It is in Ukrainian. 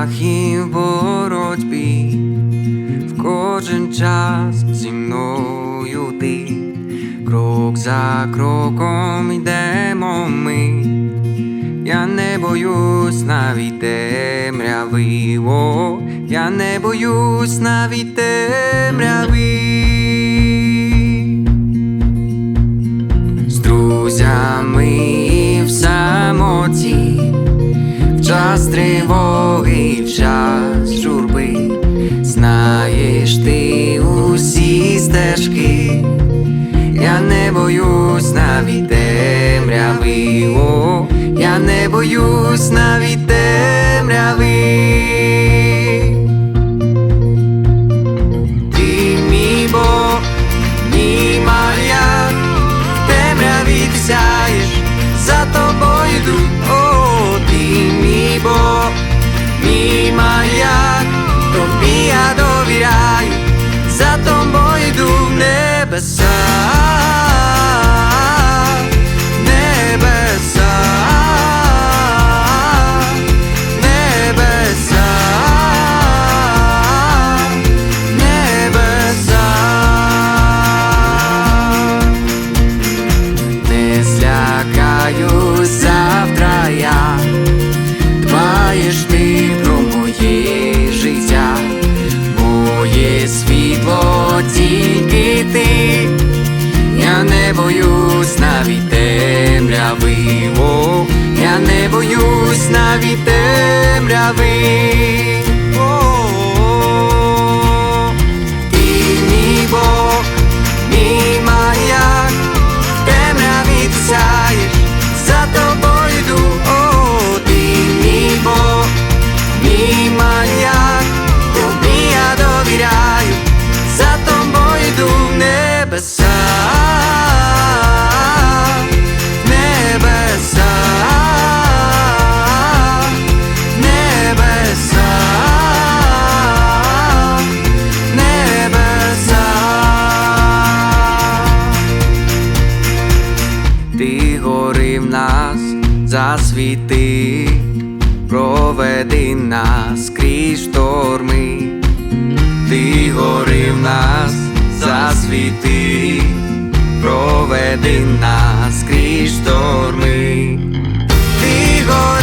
боях і в боротьбі, в кожен час зі мною ти, крок за кроком йдемо ми. Я не боюсь навіть темряви, о, я не боюсь навіть темряви. Час тривоги, в час журби, знаєш ти усі стежки. Я не боюсь навіть темряви, о, я не боюсь навіть темряви. ja za Zato moj dug nebesa боюсь навіть темряви. ти горив нас, засвіти, проведи нас крізь шторми, ти горив нас, засвіти, проведи нас крізь шторми. Ти горив